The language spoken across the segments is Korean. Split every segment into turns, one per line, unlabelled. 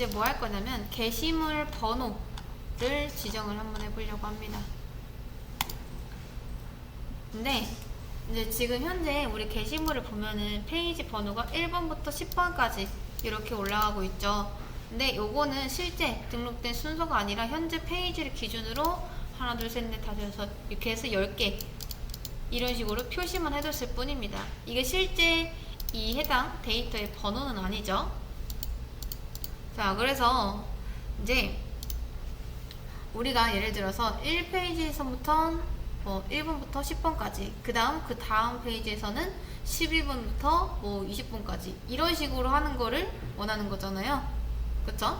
이제 뭐 할 거냐면 게시물 번호를 지정을 한번 해보려고 합니다. 근데 이제 지금 현재 우리 게시물을 보면은 페이지 번호가 1번부터 10번까지 이렇게 올라가고 있죠. 근데 요거는 실제 등록된 순서가 아니라 현재 페이지를 기준으로 하나, 둘, 셋, 넷, 다섯, 여섯 이렇게 해서 10개 이런 식으로 표시만 해뒀을 뿐입니다. 이게 실제 이 해당 데이터의 번호는 아니죠. 자, 그래서 이제 우리가 예를 들어서 1페이지에서부터 뭐 1번부터 10번까지 그 다음 그 다음 페이지에서는 11번부터 뭐 20번까지 이런 식으로 하는 거를 원하는 거잖아요 그쵸?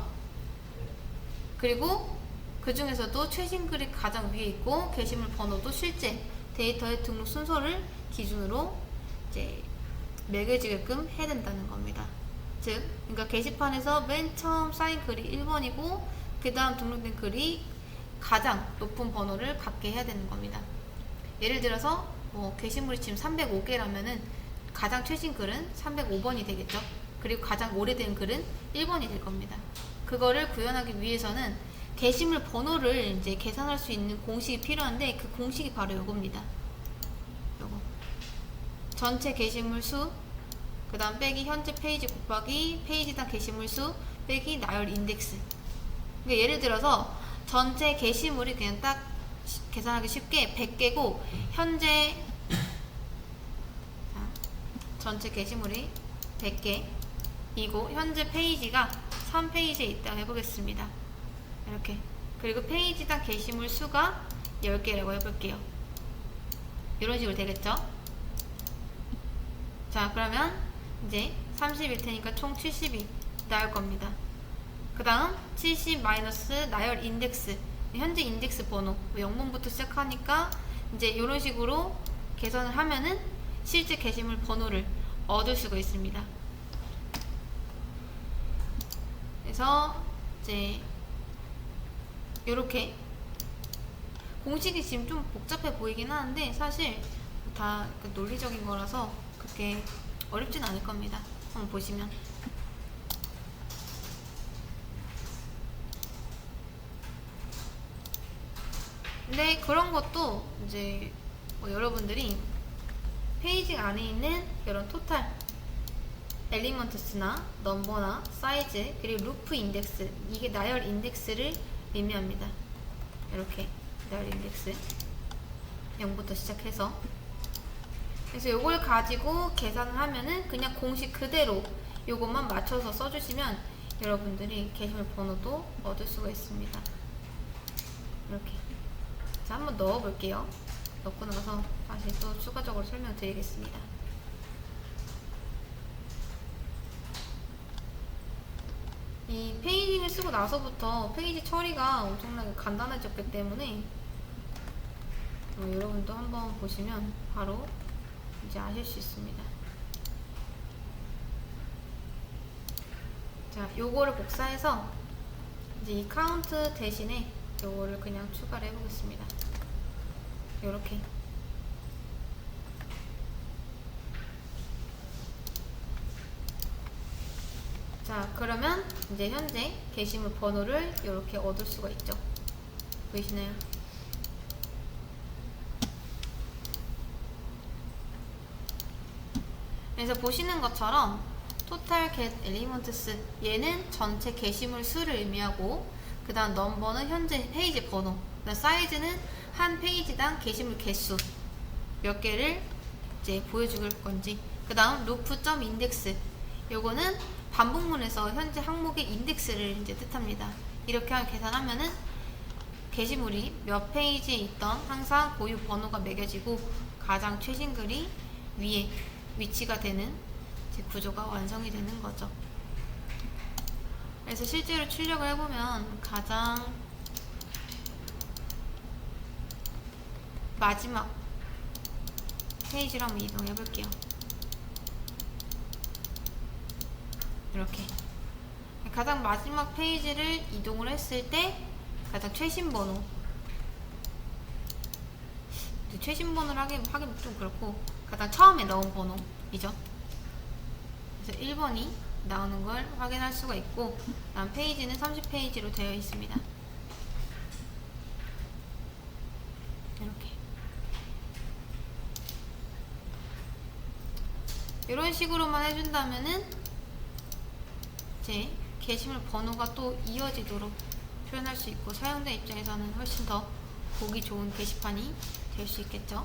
그리고 그 중에서도 최신 글이 가장 위에 있고 게시물 번호도 실제 데이터의 등록 순서를 기준으로 이제 매겨지게끔 해야 된다는 겁니다 즉 그러니까 게시판에서 맨 처음 쌓인 글이 1번이고 그 다음 등록된 글이 가장 높은 번호를 갖게 해야 되는 겁니다. 예를 들어서 뭐 게시물이 지금 305개라면은 가장 최신 글은 305번이 되겠죠. 그리고 가장 오래된 글은 1번이 될 겁니다. 그거를 구현하기 위해서는 게시물 번호를 이제 계산할 수 있는 공식이 필요한데 그 공식이 바로 요겁니다. 요거. 전체 게시물 수, 그 다음 빼기 현재 페이지 곱하기 페이지당 게시물 수 빼기 나열 인덱스. 그러니까 예를 들어서 전체 게시물이 그냥 딱 시- 계산하기 쉽게 100개고 현재 자, 전체 게시물이 100개이고 현재 페이지가 3페이지에 있다고 해보겠습니다. 이렇게 그리고 페이지당 게시물 수가 10개라고 해볼게요. 이런 식으로 되겠죠? 자 그러면 이제 30일 테니까 총 70이 나올 겁니다. 그 다음 70 마이너스 나열 인덱스 현재 인덱스 번호 0번부터 시작하니까 이제 이런 식으로 계산을 하면은 실제 게시물 번호를 얻을 수가 있습니다. 그래서 이제 이렇게 공식이 지금 좀 복잡해 보이긴 하는데 사실 다그 논리적인 거라서 그렇게 어렵진 않을 겁니다. 한번 보시면. 근데 그런 것도 이제 뭐 여러분들이 페이지 안에 있는 이런 토탈 엘리먼트스나 넘버나 사이즈 그리고 루프 인덱스 이게 나열 인덱스를 의미합니다. 이렇게 나열 인덱스 0부터 시작해서 그래서 이걸 가지고 계산을 하면은 그냥 공식 그대로 이것만 맞춰서 써주시면 여러분들이 게시물 번호도 얻을 수가 있습니다. 이렇게 자 한번 넣어볼게요. 넣고 나서 다시 또 추가적으로 설명드리겠습니다. 이 페이징을 쓰고 나서부터 페이지 처리가 엄청나게 간단해졌기 때문에 어, 여러분도 한번 보시면 바로 이제 아실 수 있습니다. 자, 요거를 복사해서 이제 이 카운트 대신에 요거를 그냥 추가를 해보겠습니다. 요렇게. 자, 그러면 이제 현재 게시물 번호를 이렇게 얻을 수가 있죠. 보이시나요? 그래서 보시는 것처럼 total get elements 얘는 전체 게시물 수를 의미하고 그 다음 넘버는 현재 페이지 번호 그 사이즈는 한 페이지당 게시물 개수 몇 개를 이제 보여줄 건지 그 다음 루프.점 인덱스 요거는 반복문에서 현재 항목의 인덱스를 이제 뜻합니다. 이렇게 하면 계산하면은 게시물이 몇 페이지에 있던 항상 고유 번호가 매겨지고 가장 최신 글이 위에 위치가 되는 이제 구조가 완성이 되는 거죠. 그래서 실제로 출력을 해보면 가장 마지막 페이지로 한번 이동해 볼게요. 이렇게 가장 마지막 페이지를 이동을 했을 때 가장 최신 번호 최신 번호를 하긴, 하긴 좀 그렇고 가장 처음에 넣은 번호이죠. 그래서 1번이 나오는 걸 확인할 수가 있고 다음 페이지는 30페이지로 되어 있습니다. 이렇게 이런 식으로만 해준다면은 이제 게시물 번호가 또 이어지도록 표현할 수 있고 사용자 입장에서는 훨씬 더 보기 좋은 게시판이 될 수 있겠죠.